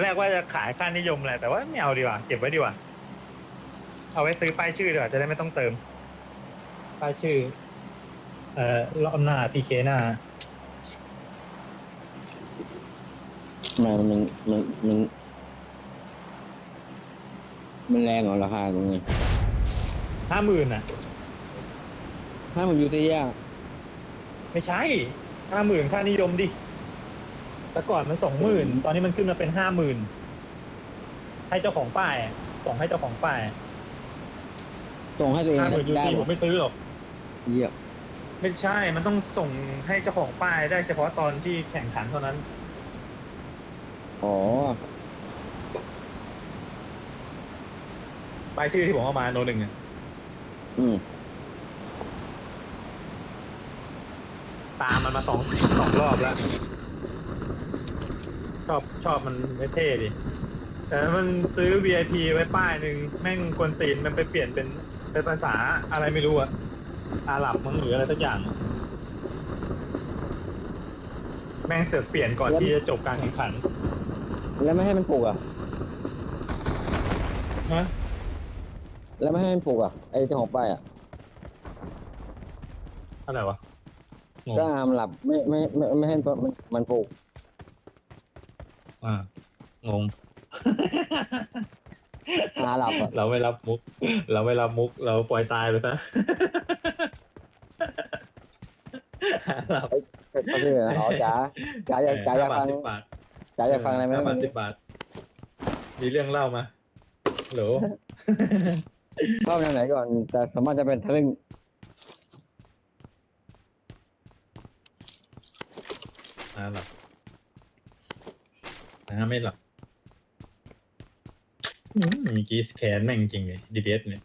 อนแรกว่าจะขายค่านิยมแหละแต่ว่าไม่เอาดีกว่า เก็บไว้ดีกว่า เอาไว้ซื้อป้ายชื่อดีกว่าจะได้ไม่ต้องเติม ป้ายชื่อ เอ่อรอบหน้าทีเคหน้ามันมันมันมัน มันแรงเหรอราคาตรงนี้ห้าหมื่นอะ ถ้ามันอยู่ที่ยากไม่ใช่ห้าหมื่นค่านิยมดิ แต่ก่อนมันสองหมื่นตอนนี้มันขึ้นมาเป็นห้าหมื่นให้เจ้าของป้ายอะส่งให้เจ้าของป้ายส่งให้ตัวเองห้าหมื่นยูได้ซีหผมมไม่ซื้อหรอก เยี่ยมไม่ใช่ มันต้องส่งให้เจ้าของป้ายได้เฉพาะตอนที่แข่งขันเท่านั้น อ๋อป้ายชื่อที่ผมเอามาโนหนึ่งอะอืมตามมันมาสองสองรอบแล้วช อบชอบมันไม่เท่ดิแต่มันซื้อ VIP ไว้ป้ายหนึ่งแม่งกวนตีนมันไปเปลี่ยนเป็นเป็นภาษาอะไรไม่รู้อะอาหรับมั้งหรืออะไรสักอย่าง แม่งเสือกเปลี่ยนก่อนที่จะจบการแข่งขันแล้วไม่ให้มันปลูกอะ นะแล้วไม่ให้มันปลูกอะ ไอ้เจ้าของป้ายอะอะไรวะงงก็อามหลับไม่ไม่ไม่ไม่ให้มันมันปลูก อ่างงอาหลับอะเราไม่รับมุก เราไม่รับมุก เราปล่อยตายไปซะหลับก็คืออ๋อจ๋าจ๋าอยากจ๋าอยากฟังห้บทสิบบาทจ๋าอยากฟังอะไรไหมห้าบาทสิบบาท มีเรื่องเล่ามาโหลชอบแนวไหนก่อนแต่สามารถจะเป็นทะลึ่งอ่าหลับ อ่าไม่หลับอืมเมีกี้สแคนแม่งจริงเลยดีเบสเนี่ย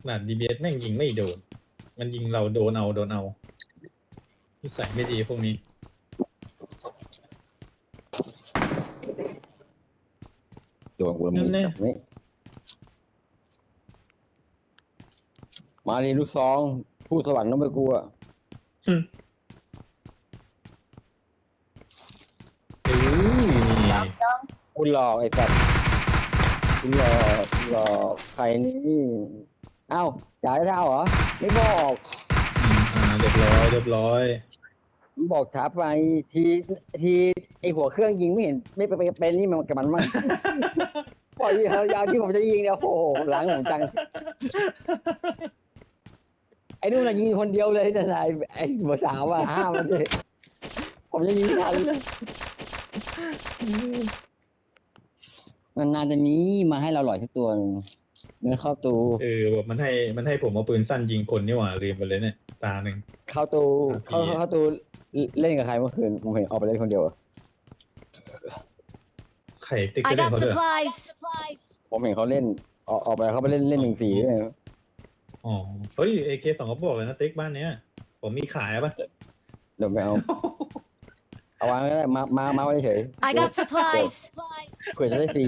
ขนาดดีเบสแม่งยิงไม่โดน มันยิงเราโดนเอาโดนเอาที่ใส่ไม่ดีพวกนี้โดนกูละนั่มืนแน่อนี่มาดีลูกซอง ผู้สวรรค์ต้องไปกลัว อืมเอ้ย คุณหลอกไอ้สัตว์คุณหลอกคุณหลอกใครนี่เอ้าจ่ายเท่าเหรอ ไม่บอกอืมอ่าเรียบร้อยเรียบร้อย บอกช้าไปทีทีไอหัวเครื่องยิงไม่เห็น ไม่เป็นเป็นนี่มันกับมันมั้งปล่อยยาวๆที่ผมจะยิงเนี่ยโอ้โหหลังผมจัง ไอ้นู่นน่ะยิงคนเดียวเลยนะนายไอ้หัวสาวอะห้ามมันเลยผมจะยิงทัน มันนานจะนี้มาให้เราหล่อยสักตัวหนึ่งเนื้อเข้าตูเออแบบมันให้มันให้ผมเอาปืนสั้นยิงคนนี่หว่าลืมไปเลยเนี่ย ตาหนึ่ง เข้าตูครัเข้าบพี่เข้าตูเล่นกับใครเมื่อคืนผมเห็นออกไปเล่นคนเดียวอะไข่ติ๊ก I ก็เล่น got เขาด้วย supplies. ผมเห็นเขาเล่นออกออกไปเขาไปเล่นเล่นหนึ่งสีเลยอ๋อเฮ้ยเอเคสองกระบอกเลยนะติ๊กบ้านเนี้ย ผมมีขายปะเดี๋ยวไปเอา เอาวางก็ได้มามามาไว้เฉย I got supplies. เผื่อจะได้ฟรี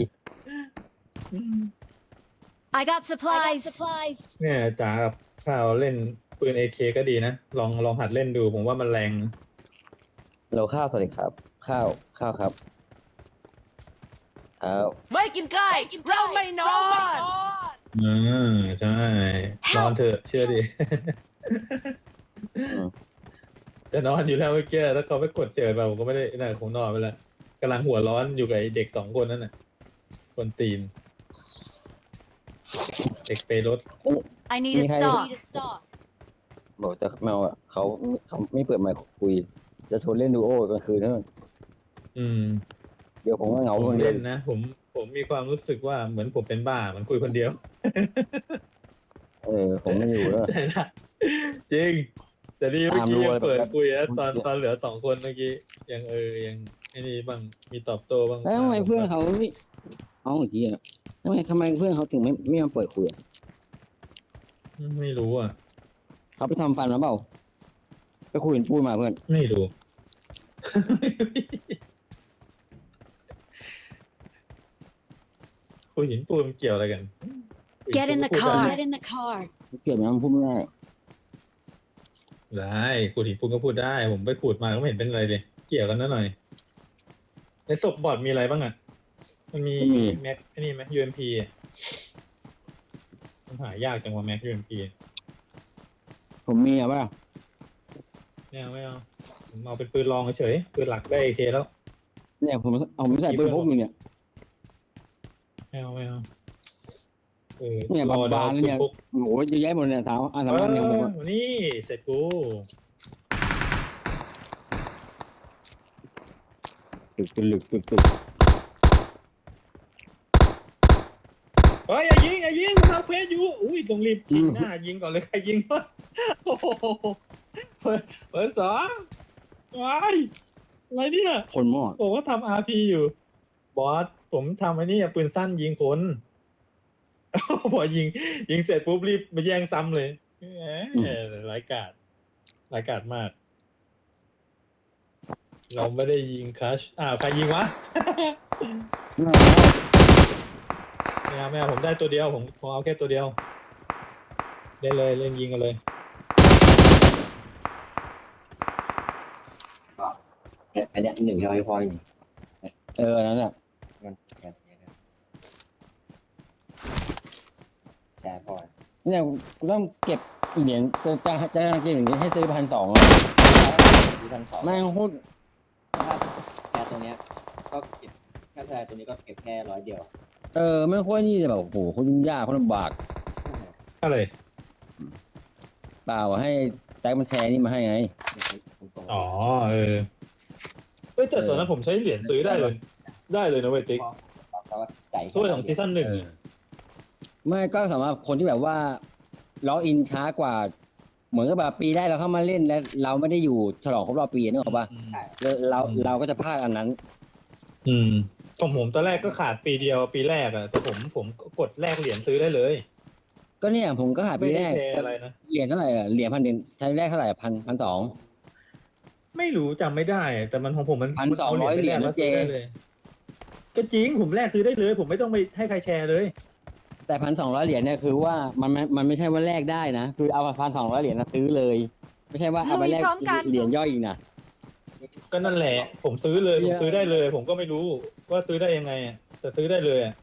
I got supplies. เนี่ยจ๋ากับข้าวเล่นปืนเอเคก็ดีนะ ลองลองหัดเล่นดู ผมว่ามันแรง เราข้าวสวัสดีครับ ข้าวข้าวครับข้าวไม่กินไก่เราไม่นอน อืมใช่นอนเถอะเชื่อดิ จะนอนอยู่แล้วเมื่อกี้แล้วเขาไปกดเจอเราผมก็ไม่ได้น่าคงนอนไปแล้วกำลังหัวร้อนอยู่กับไอ้เด็กสองคนนั่นน่ะ คนตีน เด็กเปรถ I need a stock. บอกจะแมวอะเขาเขาไม่เปิดไมค์คุย จะชวนเล่นดูโอกลางคืนนั่นอืม เดี๋ยวผมก็เหงาผมคนเดียวเล่นนะ ผมผมมีความรู้สึกว่าเหมือนผมเป็นบ้าเหมันคุยคนเดียว เออผมไม่อยู่แล้ว ใช่ละจริง แต่นี่เมื่อกี้ตามรู้ยังเลยเปิดแบบคุยแล้วตอนเมื่อกี้ตอนเหลือสองคนเมื่อกี้ยังเออยังไอ้นี่บ้างมีตอบโต้บ้างแล้วทำไมเพื่อนเขาไม่เอาอีกทีอะทำไมทำไมเพื่อนเขาถึงไม่ไม่มาเปิดคุยอะไม่รู้อะเขาไปทำฟันมาเปล่าไปคุยกันพูดมาเพื่อนไม่รู้ คุยหินปูนมันเกี่ยวอะไรกัน Get in the คุยหินปูนก็พูด car. ได้ Get in the car. เกี่ยวกับมันพูดไม่ได้ ได้ขูดหินปูนก็พูดได้ ผมไปขูดมาก็ไม่เห็นเป็นอะไรเลย เกี่ยวกันนิดหน่อย ในศพบอดมีอะไรบ้างอะ มันมีไม่มี แม็กไอ้นี่ไหม UMP อะมันหายากจังว่าแม็ก UMP ผมมีอะว่าไม่เอาไม่เอาผมเอาเป็นปืนรองเฉยๆปืนหลักได้เคแล้ว เนี่ยผมเอาผมใส่ปืนพกอยู่เนี่ยไม่เอาไม่เอาเออเนี่ยรอดบานๆแล้วเนี่ยปืพกโอ้โหเยอะแยะหมดเลยสาวอาสามารถเนี่ยผมอะเออนี่เสร็จกูตึกตึกตึกตึกตึกเฮ้ยอย่ายิงอย่ายิงทำเพจอยู่อุ้ยต้องรีบยิงหน้ายิงก่อนเลยใครยิงวะโอ้โหเปิดเปิดสองว้ายอะไรเนี่ยคนหม้อผมก็ทำอาร์พีอยู่ บอสผมทำไอ้นี่อะปืนสั้นยิงคน พอยิง ยิงเสร็จปุ๊บรีบมาแย่งซ้ำเลยหมร้ายกาดร้ายกาดมาก เราไม่ได้ยิงคัชอ่าใครยิงวะไม่เอาไม่เอาผมได้ตัวเดียว ผมผมเอาแค่ตัวเดียว ได้เลยเล่นยิงกันเลยอันเนี้ยหนึ่งร้อยพอยเออนั่นแหละ มันแค่นี้นะ แชร์พอเนี่ยกูต้องเก็บเหรียญจะจะจะเก็บเหรียญให้ซื้อพันสองดูพันสองแม่งโคตรถ้าแชร์ตัวเนี้ยก็เก็บถ้าแชร์ตัวนี้ก็เก็บแค่ร้อยเดียว เออแม่งโคตรนี่เลยแบบโอ้โหโคตรยุ่งยากโคตรลำบากอะไรเปล่าให้แจ็คมันแชร์นี่มาให้ไงอ๋อเออเอ้ยแต่ตอนนั้นผมใช้เหรียญซื้อได้เลย ได้เลยนะเวยติ๊กเพราะว่าไก่ถ้วยของซีซั่นหนึ่งเออ ไม่ก็สำหรับคนที่แบบว่าล็อกอินช้ากว่า เหมือนกับแบบปีแรกเราเข้ามาเล่นแล้วเราไม่ได้อยู่ฉลองครบรอบปีนึกออกปะใช่ เราเราอืมเราก็จะพลาดอันนั้น อืมผมผมตอนแรกก็ขาดปีเดียวปีแรกอะแต่ผมผมกดแลกเหรียญซื้อได้เลยก็เนี่ยผมก็หาไม่ปีแรได้กแชร์อะไรนะเหรียญเท่าไหร่อะเหรียญพันเหรียญใช้แรกเท่าไหร่พันพันสอง ไม่รู้จำไม่ได้ แต่มันของผมมันพันสองร้อยมัาเหรียญไปแลกนะเจแล้วซื้อได้เลยก็จริงผมแลกซื้อได้เลย ผมไม่ต้องไปให้ใครแชร์เลย แต่พันสองร้อยเหรียญเนี่ยคือว่ามันมันมันไม่ใช่ว่าแลกได้นะ คือเอาพันสองร้อยเหรียญมาซื้อเลย ไม่ใช่ว่าเอาไปแลกลุยพร้อมกัน เหรียญย่อยอีกนะ ก็นั่นแหละ ผมซื้อเลยเหี้ผมยซื้อได้เลย ผมก็ไม่รู้ว่าซื้อได้ยังไงอะแต่ซื้อได้เลยอะ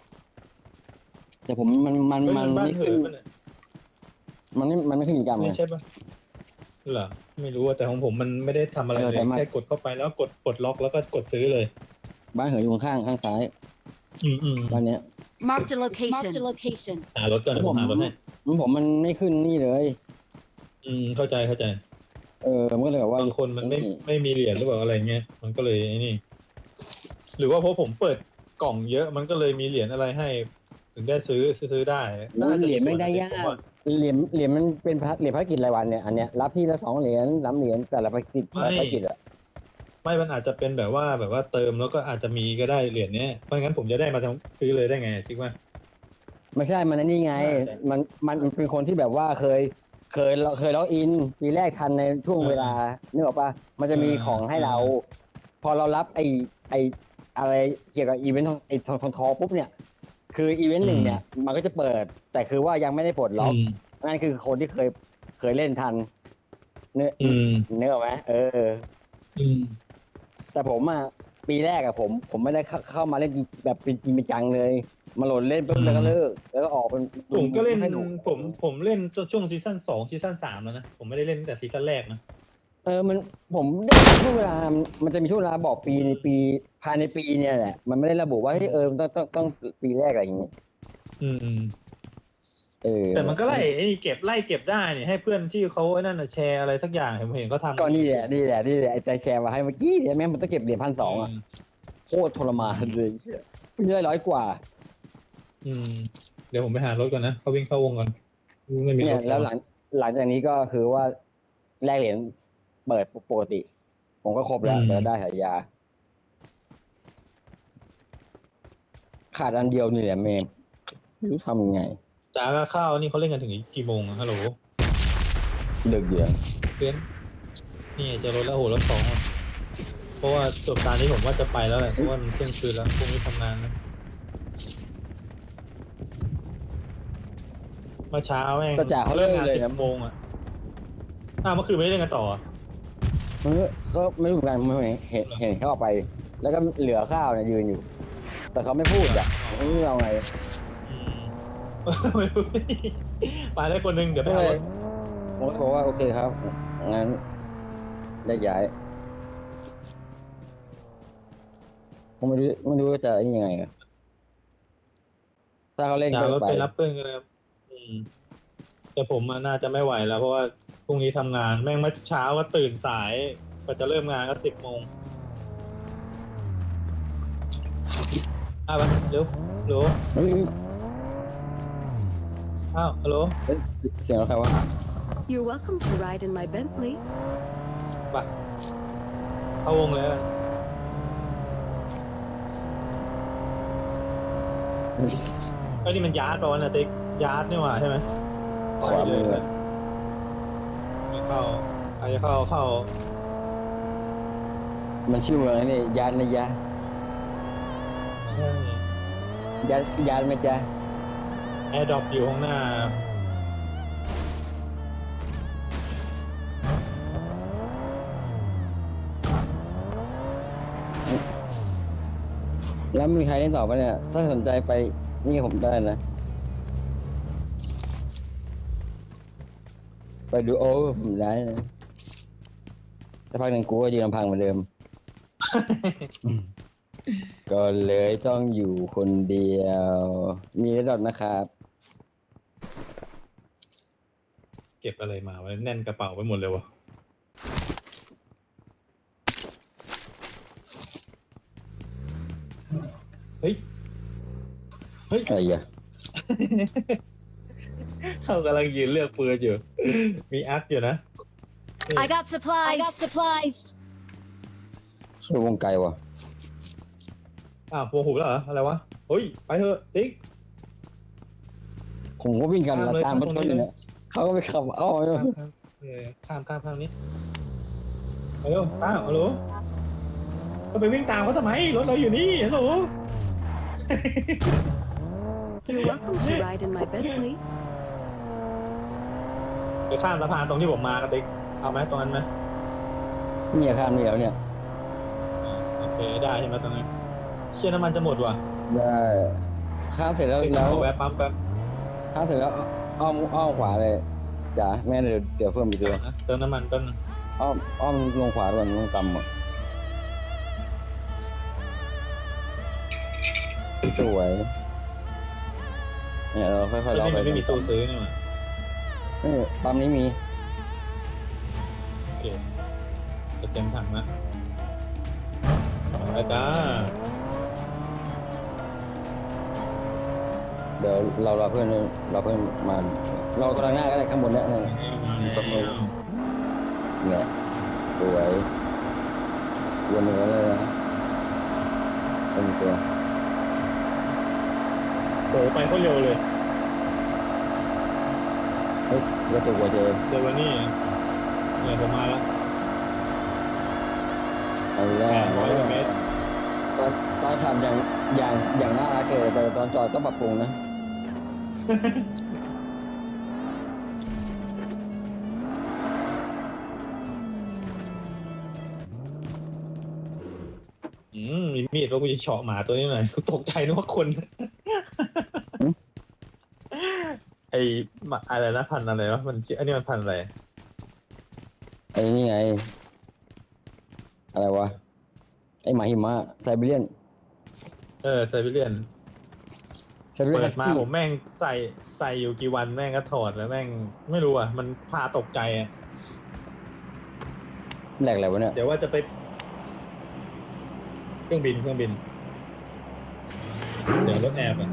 แต่ผมมันมันเฮ้ยมันบ้านไม่เหิขึ้นนปะเนี่ยมันไม่มันไม่ขึ้นกิจกรรมไม่เลยใช่ปะเหรอไม่รู้อะแต่ของผมมันไม่ได้ทำอะไรเออเลแต่ยมัน แค่กดเข้าไปแล้วกดกดล็อกแล้วก็กดซื้อเลย บ้านเหินอยู่ข้างๆข้างซ้ายอืมอืมบ้านเนี้ย Marked a location. Marked a location. หารถก่อนผมหารถให้มันผมมันไม่ขึ้นนี่เลย อืมเข้าใจเข้าใจเออมันก็เลยแบบว่าบางคนมันไม่นี่ไม่มีเหรียญหรือเปล่าอะไรเงี้ยมันก็เลยไอ้นี่ หรือว่าเพราะผมเปิดกล่องเยอะมันก็เลยมีเหรียญอะไรให้ ถึงได้ซื้อซื้อได้โอ้ยเหรียญไม่ได้ยาผมกว่าเหรียญเหรียญมันเป็นพระเหรียญภารกิจรายวันเนี่ยอันเนี้ยรับที่ละสองเหรียญสามเหรียญแต่ละภารกิจไม่ภารกิจอะ ไม่มันอาจจะเป็นแบบว่าแบบว่าเติมแล้วก็อาจจะมีก็ได้เหรียญเนี้ยเพราะงั้นผมจะได้มาทำซื้อเลยได้ไงคิดว่า ไม่ใช่มันนี่ไงใช่ มันมันมันเป็นคนที่แบบว่าเคย เคยเคยล็อกอินปีแรกทันในช่วงอ่าเวลานึกออกปะมันจะมีอ่าของให้เรา พอเรารับไอไออะไรเกี่ยวกับอีเวนต์ไอทองทองทอปุ๊บเนี่ย คืออีเวนต์หนึ่งเนี่ย มันก็จะเปิด แต่คือว่ายังไม่ได้ปลดล็อก อืมนั่นคือคนที่เคยเคยเล่นทันเนื้ออืมเนื้ออกไหมเออ อืม แต่ผมอะปีแรกอะผม ผมไม่ได้เข้าเข้ามาเล่นจริงแบบเป็นจริงเป็นจังเลย มาโหลดเล่นปุ๊บอืมแล้วก็เลิก แล้วก็ออกเป็นผมก็เล่นให้ดูผมผมเล่นช่วงซีซั่นสองซีซั่นสามแล้วนะ ผมไม่ได้เล่นตั้งแต่ซีซั่นแรกนะ เออมันผมได้ช่วงเวลา มันจะมีช่วงเวลาบอกปีในปีภายในปีเนี่ยแหละมันไม่ได้ระบุว่าเฮ้ยเออต้องต้องต้องปีแรกอะไรอย่างเงี้ยอืมอืม เออแต่มันก็ไล่ไอ้นี่เก็บไล่เก็บได้เนี่ยให้เพื่อนที่เขาไอ้นั่นน่ะแชร์อะไรสักอย่างผมเห็นเขาทำก็นี่แหละนี่แหละนี่แหละไอ้ใจแชร์มาให้เมื่อกี้เนี่ยแม่งมันต้องเก็บเหรียญพันสองอะโคตรทรมานเลยเพิ่งได้ร้อยกว่า อืม เดี๋ยวผมไปหารถก่อนนะเขาวิ่งเข้าวงก่อนไม่มีเนี่รยถแล้วหลังหลังจากนี้ก็คือว่าแลกเหรียญเปิดปกติ ผมก็ครบแล้วแล้วได้ฉายา ขาดอันเดียวนี่แหละเมมไม่รู้ทำยังไง จ้าก็เข้าวนี่เขาเล่นกันถึงกี่โมงอะฮัลโหลดึกเดือนเพื่อนนี่เจะรถแล้วโหรถสองอะเพราะว่าจบการนี้ผมว่าจะไปแล้วแหละเพราะว่ามันเที่ยงคืนแล้วพรุ่งนี้ทำงานนะเมื่อเช้าแม่งก็จ่าเขาเลิกงานเลยสินะ บโมงอะอ้าวเมื่อคืนไม่ได้เล่นกันต่ออะมันก็ก็ไม่รู้เหมือนกันไม่เห็นเห็นเห็นเขาออกไป แล้วก็เหลือข้าวเนี่ยยืนอยู่ แต่เขาไม่พูดอะนี่เอาไงอืม ไม่รู้ไปได้คนหนึ่งเดี๋ยวไปก็เอาเลยถผมก็บอกว่าโอเคครับ งั้นได้ย้ายผมไม่รู้ไม่รู้ว่าจะยังไงอะถ้าเขาเล่นอย่าก็เอารถไปไปรับเพื่อนกันเลยครับอืมแต่ผมอะน่าจะไม่ไหวแล้ว เพราะว่าพรุ่งนี้ทำงาน แม่งเมื่อเช้าก็ตื่นสายกว่าจะเริ่มงานก็สิบโมงอ้าวไปเร็วฮัลโหลเฮ้ย อ้าวฮัลโหลเฮ้ยเสีเสียงอะไรวะ You're welcome to ride in my Bentley. ไปเข้าวงเลยอะไอ้ยนี่มันยาร์ดป่าวะเนี่ยติ๊กยาร์ดนี่หว่าใช่ไหมขวามืออะ ไม่เข้าใครจะเข้าเข้ามันชื่อเมืองนี่ยานนะยะใช่ยานยานไหมจ๊ะ แอร์ดรอปอยู่ข้างหน้า แล้วมีใครเล่นต่อปะเนี่ย ถ้าสนใจไปนี่ผมได้นะ ไปดูโอ้ผมได้นะสักพักหนึ่งกูก็ยืนลำพังเหมือนเดิม ก็เลยต้องอยู่คนเดียว มีระดับนะครับ เก็บอะไรมาไว้แน่นกระเป๋าไปหมดเลยวะเฮ้ย เฮ้ย อะไรอะเขากำลังยืนเลือกปืนอยู่ มีอักอยู่นะ I got supplies. I got supplies. ชื่อวงไกลวะอ้าวพวงหูแล้วเหรอ อะไรวะ เฮ้ย ไปเถอะติ๊กผมก็วิ่งกันข้ามแล้วเลยตามรถข้ามตรงชนนี้อยู่เนี่ย เขาก็ไปขับเอ้าข้ามข้ามเออข้ามข้ามข้ามนี้ฮัลโหลป้าฮัลโหลก็ไปวิ่งตามเขาทำไม รถเราอยู่นี่ฮัลโหล You're welcome to ride in my Bentley. ไปข้ามสะพานตรงที่ผมมากันติ๊กเอาไหมตรงนั้นไหมเนี่ยข้ามนี่แล้วเนี่ย โอเคได้ใช่ไหมตรงนั้นเชื่อน้ำมันจะหมดว่ะได้ข้ามเสร็จแล้วติ๊กแล้วขอแวะปั๊มแป๊บข้ามเสร็จแล้ว อ้อมอ้อมขวาเลยจ้ะแม่เดี๋ยวเดี๋ยวเพิ่มอีกตัวนะเติมน้ำมันแป๊บนึงอ้อมอ้อมลงขวาด่วนลงต่ำอะสวยเนี่ยเราค่อยๆแล้วเลานี่ไปมันไม่มีตู้ซื้อนี่หว่าเออปั๊มนี้มีโอเคจะเต็มถังละไปจ้า เดี๋ยวเราเราเพื่อนเราเพื่อนมา เรากำลังหน้าก็ได้ข้างบนเนี่ยเนี่ยมาแล้วเนี่ยสวยวนเหนือเลยนะเป็นตัวโอ้ไปเขาเร็วเลยเฮ้ยกระตุกหัวเจเจอวันนี้เนี่ยผมมาแล้วอันแรกร้อยกว่าเมตรตอนตอนขับอย่างอย่างอย่างน่ารักเลยแต่ตอนจอดต้องปรับปรุงนะ อืมมีมีดว่ากูจะเฉาะหมาตัวนี้หน่อยกูตกใจนึกว่าคน ไอหมาอะไรนะพันธุ์อะไรวะมันชื่ออันนี้มันพันธุ์อะไรไอ้นี่ไง อะไรวะ ไอ้หมาหิมะไซบีเรียน เออไซบีเรียนไซบี เรียนเปิฮัดสมากี้ผมแม่งใส่ใส่อยู่กี่วันแม่งก็ถอดแล้วแม่งไม่รู้อะ มันพาตกใจอะแหลกอะไรวะเนี่ย เดี๋ยวว่าจะไปเครื่องบินเครื่องบิน เดี๋ยวรถแอร์อะ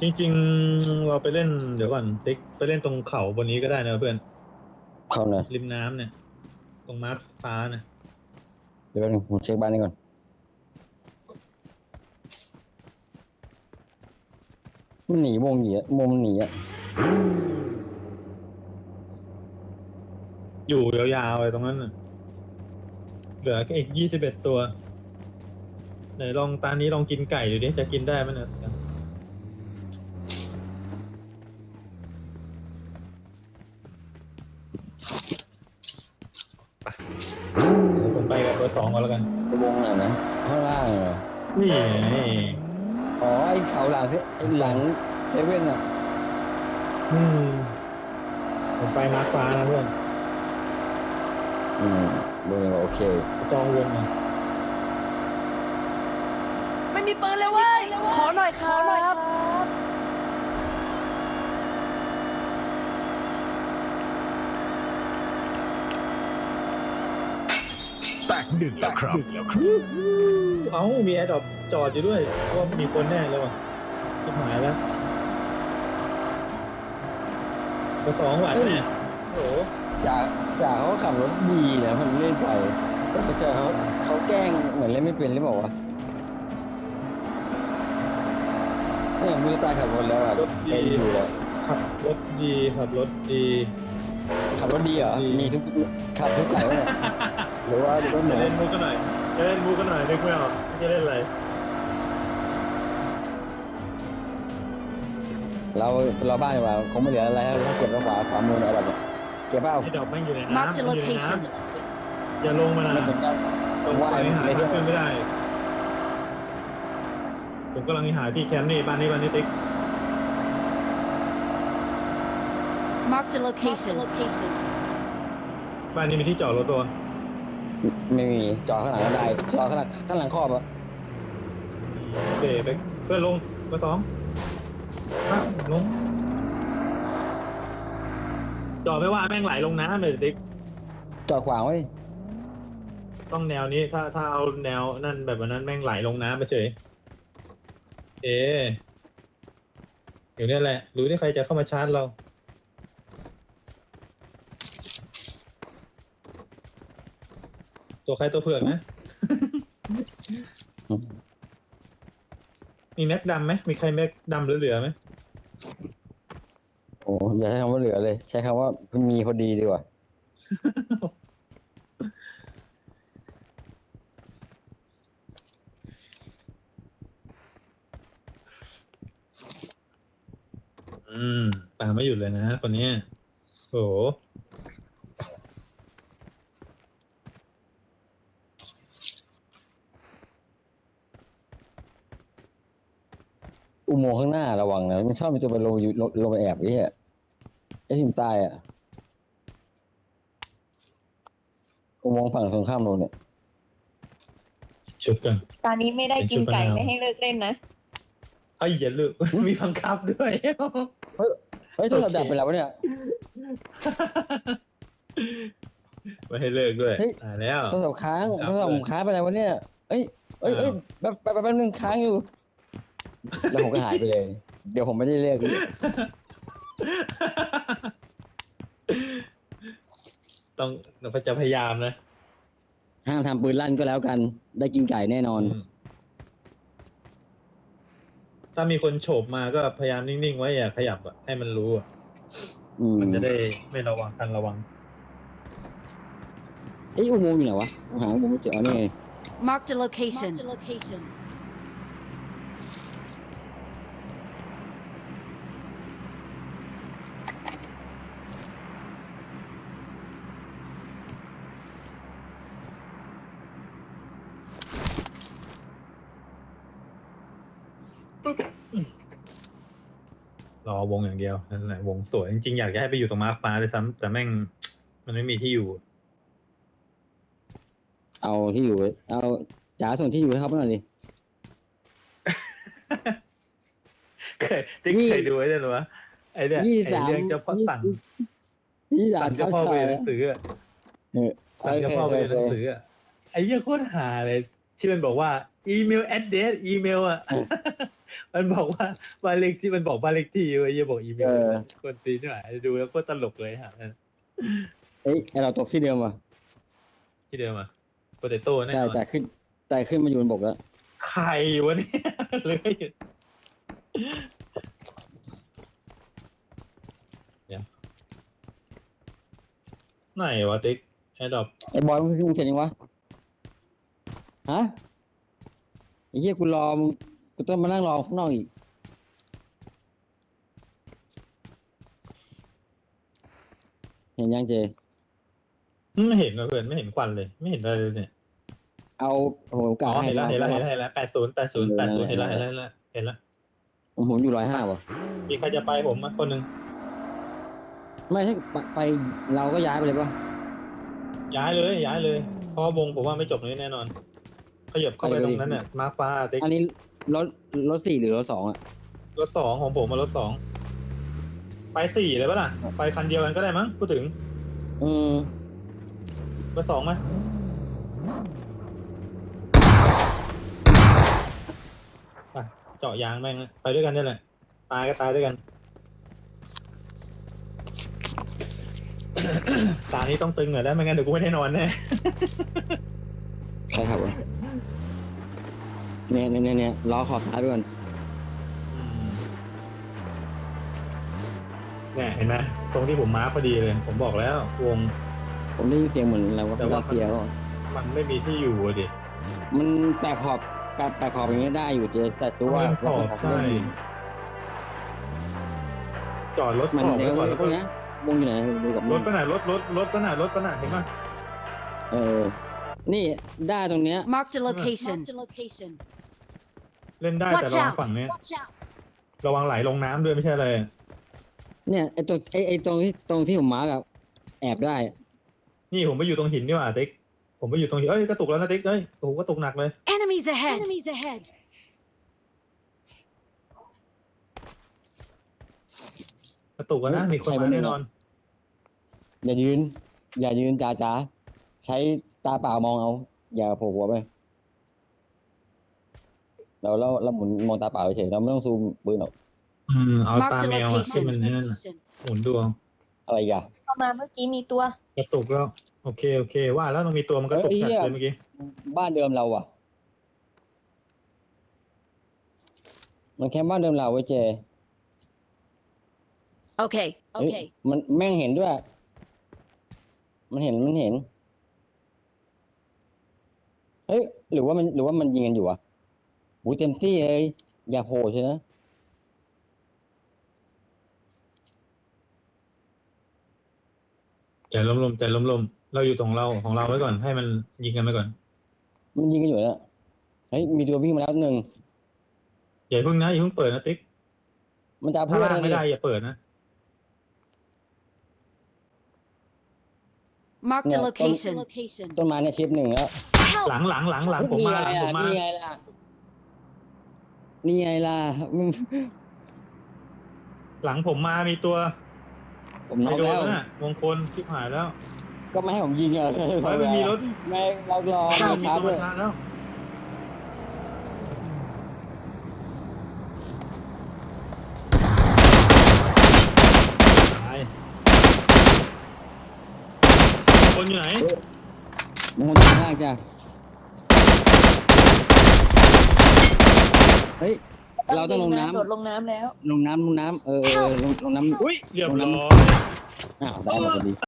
จริงๆ เราไปเล่นเดี๋ยวก่อนติ๊ก ไปเล่นตรงเขาบนนี้ก็ได้นะเพื่อน เข้านะริมน้ำเนี่ย ตรงมาร์คฟ้าเนี่ยเดี๋ยวแป๊บนึงผมเช็คบ้านนี้ก่อน มันหนีวงหนีอะวงมันหนีอะอยู่ยาวๆไปตรงนั้นน่ะเหลือแค่อีกยี่สิบเอ็ดตัวไหนลองตานี้ลองกินไก่ดูดิจะกินได้ไหมเนี่ย บอร์สองก่อนแล้วกัน วงไหนนะข้างล่างเหรอ นี่ไง อ๋อไอ้เขา หลังเซไอ้หลังเซเว่นอะ อืมผมไปมาร์คฟ้านะเพื่อนอืมวงนี้โอเค จองวงมาไม่มีปืนเลยเว้ยขอหน่อยครับ แตกหนึ่งแล้วครับ เอ้ามีแอร์ดรอปจอดอยู่ด้วยว่ามีคนแน่เลยว่ะ ชิบหายแล้วเบอร์สองหวานเนี่ยโอ้โหจากจากเขาขับรถดีนะผมเล่นไปแต่ไปเจอเขาเขาแกล้งเหมือนเล่นไม่เป็นหรือเปล่าวะเนี่ยมือตายขับรถแล้วอะไปอยู่แล้วขับรถดีขับรถดีขับรถดีเหรอดีมีทุกขับทุกไก่วะเนี่ยหรือว่าต้นหจะมูเล่นมูกันหน่อยจะเล่นมูกันหน่อยนึกไม่ออกจะเล่นอะไร เราเราบ้านดีกว่าคงไม่เหลืออะไรแล้วถ้าเก็บไว้ขวาขวามืออะไรแบบเก็บเปล่าไอ้ดอกแม่งอยู่ในน้ำ Marked a มันอยู่ใน location. น้ำอย่าลงมานะไม่สนใจตรงไปหาทางขึ้นไม่ได้ ผมกำลังหาที่แคมป์นี่บ้านนี้บ้านนี้ติ๊ก Marked a location. location. บ้านนี้มีที่จอดรถตัว ไม่มีจอข้างหลังก็ได้จอข้างหลังข้างหลังครอบอะโอเคไปเพื่อนลงเบอร์สองอะ ลงจอดไม่ว่าแม่งไหลลงน้ำเลยติ๊กจอขวางไว้ต้องแนวนี้ถ้าถ้าเอาแนวนั่นแบบนั้นแม่งไหลลงน้ำไปเฉยเอ๊ะอยู่เนี่ยแหละ รู้ที่ใครจะเข้ามาชาร์จเรา ตัวใครตัวเผือกนะ มีแม็กดำไหมมีใครแม็กดำเหลือๆไหม โอ้อย่าใช้คำว่าเหลือเลย ใช้คำว่ามีพอดีดีกว่า อืมตามไม่หยุดเลยนะคนเนี้ยโอ้ อุโมงค์ข้างหน้าระวังนะมันชอบมีตัวไปลงอยู่ลงลงไปแอบไอ้เหี้ยไอ้ทีมใต้อะอุโมงค์ฝั่งตรงข้ามโน่นเนี่ย ชุบกัน ตอนนี้ไม่ได้กินไก่เป็นชุดมะนาวไม่ให้เลิกเล่นนะเอ้ยอย่าลืม มีบังคับด้วย เฮ้ยโทรศัพท์โอเคดับไปแล้ววะเนี่ย ไม่ให้เลิกด้วยเฮ้ยตายแล้ว โทรศัพท์ค้างดับโทรศัพท์เลยผมค้างไปไหนวะเนี่ยเอ้ยเอ้ยเอ้ยอ้าวแป๊บแป๊บแป๊บแป๊บนึงค้างอยู่ แล้วผมก็หายไปเลย เดี๋ยวผมไม่ได้เรียกต้องเราจะพยายามนะห้ามทำปืนลั่นก็แล้วกัน ได้กินไก่แน่นอนมถ้ามีคนโฉบมาก็พยายามนิ่งๆไว้อย่าขยับอะให้มันรู้อะอืมมันจะได้ไม่ระวังทันระวัง เอ้ยอุโมงค์อยู่ไหนวะหาอุโมงค์ไม่เจอนี่ไง Marked a location. Marked a location. วงอย่างเดียวนั่นแหละวงสวยจริงๆอยากจะให้ไปอยู่ตรงมาร์คฟ้าเลยซ้ำแต่แม่งมันไม่มีที่อยู่ เอาที่อยู่ เอาจ๋าส่งที่อยู่ให้เขาหน่อยดิ เคยติ๊กยี่เคยดูไอ้เนี่ยหรอวะไอ้เนี่ยยี่ไอ้สาม เรื่องเจ้าพ่อสั่งนี่จ๋าสั่งเจ้าเข้าพ่อไปชายเรียนหนังสืออะเออสั่งเจ้าพ่อไปเคยเรียนหเคยนังสืออะไอ้เหี้ยโคตรหาเลย ที่มันบอกว่าอีเมลแอดเดสอีเมลอะ มันบอกว่าบ้านเลขที่มันบอกบ้านเลขที่เว้ยไอ้เหี้ยบอกอีเมลเออ คนตีนี่หว่าดูแล้วโคตรตลกเลยฮะเอ้ยไอ้เราตกที่เดิมว่ะที่เดิมอะโปเตโต้แน่ใช่นอนแต่ขึ้นแต่ขึ้นมาอยู่บนบกแล้วใครวะเนี่ยเลยเดี๋ยวไหนวะติ๊กแอดดอปไอ้บอยมึงมึงเสร็จยังวะฮะไอ้เหี้ยกูรอมึง กูต้องมานั่งรอข้างนอกอีก เห็นยังเจ ไม่เห็นนะเพื่อนไม่เห็นควันเลย ไม่เห็นอะไรเลยเนี่ยเอาโอ้โหโอกาอ๋สอให้เห็นแล้วเห็นแล้วเห็นแล้วเห็นแล้วแปดศูนย์แปดศูนย์แปดศูนย์เห็นแล้วเห็นแล้วเห็นแล้วเห็นแล้วผมอยู่ร้อยห้าป่ะมีใครจะไปผมมาคนหนึ่งไม่ถ้าไปไปเราก็ย้ายไปเลยป่ะย้ายเลยย้ายเลยเพราะวงผมว่าไม่จบนี้แน่นอนขยับเข้าไปตรงนั้นเนี่ยมาฟ้าติ๊กอันนี้ รถรถสี่หรือรถสองอะ รถสองของผมมารถสองไปสี่เลยปะล่ะ ไปคันเดียวกันก็ได้มั้งพูดถึงอืมรถสองไหมไปเจาะยางแม่งนะไปด้วยกันนี่แหละตายก็ตายด้วยกัน ตานี้ต้องตึงหน่อยแล้วไม่งั้นเดี๋ยวกูไม่ได้นอนแน่ ใช่ครับวะ เนี่ยเนี่ยเนี่ยเนี่ยล้อขอบท้ายด้วยกันเนี่ยเห็นไหมตรงที่ผมมาร์คพอดีเลย ผมบอกแล้ววง ผมได้ยินเสียงเหมือนอะไรวะแต่ว่ารัสเซียก็มันไม่มีที่อยู่อะดิมันแตกขอบแตกแตกขอบอย่างเงี้ยได้อยู่เจแต่ตัวมันขอบใช่จอดรถมันขอบเดี๋ไว้ยวก่อนเดี๋แล้วยวก็นะวงอยู่ไหนดูกับรถปะน่ะรถรถรถปะน่ะรถปะน่ะเห็นไหมเออ นี่ได้ตรงเนี้ย Marked a location. Marked a location. เล่นได้แต่ Watch ระวัง out. ฝั่งเนี้ย Watch out. ระวังไหลลงน้ำด้วยไม่ใช่อะไรเนี่ยไอตัวไอไอตรงที่ตรงที่ผมมาร์กอะแอบได้นี่ผมไปอยู่ตรงหินนี่หว่าติ๊กผมไปอยู่ตรงหินเอ้ยกระตุกแล้วนะติ๊กเอ้ยโอ้โหกระตุกหนักเลย Enemies ahead. Enemies ahead. กระตุกแล้วนะมีคนมาแน่นอน อย่ายืน อย่ายืนจ้าจ้าใช้ตาเปล่ามองเอา อย่าโผล่หัวไป เราเราเราหมุนมองตาเปล่าเฉยเราไม่ต้องซูมปืนหรอกอืมเอาตา Marked a แมวอะที่ location. มันนั่นน่ะ Location. หมุนดวง อะไรอีกันเข้ามาเมื่อกี้มีตัว กระตุกแล้ว โอเคโอเค ว่าแล้วต้องมีตัวมันกระตุกเอ้ยจัดเหี้ย เลยเมื่อกี้บ้านเดิมเราอะ มันแค่บ้านเดิมเราไว้ยเจ Okay. เอ้ย Okay. มันแม่งเห็นด้วย มันเห็นมันเห็น เฮ้ย หรือว่ามันหรือว่ามันยิงกันอยู่อะ หูเต็มที่เลย อย่าโผล่ใช่นะใจลมๆใจลมๆเราอยู่ตรงเราของเราไว้ก่อน ให้มันยิงกันไปก่อน มันยิงกันอยู่แล้วเฮ้ยมีตัววิ่งมาแล้วหนึ่งอย่าเพิ่งนะอย่าเพิ่งเปิดนะติ๊กมันจะเอาถ้าเพื่อนลากนะไม่ดิได้อย่าเปิดนะ Marked a No, location. Location. ต้นไม้เนี่ยชิปหนึ่งแล้วหลังหลังหลังหลังผมมาหลังผมมา นี่ไงล่ะ นี่ไงล่ะมึงหลังผมมามีตัวผมน็ไม่อกโดนแล้ว แล้วน่ะวงคนชิบหายแล้วก็ไม่ให้ผมยิงอะเฮ้ยมันมีรถไม่เรารอมีมีชาร์จตัวด้วยมาชาร์จแล้ว ตายคนอยู่ไหนมึงคนข้างจ้ะ เฮ้ย เราต้องลงน้ำ โดดลงน้ำแล้ว ลงน้ำลงน้ำเออเออลงลงน้ำอุ้ยเรียบร้อยอ้าวได้แล้วพอดี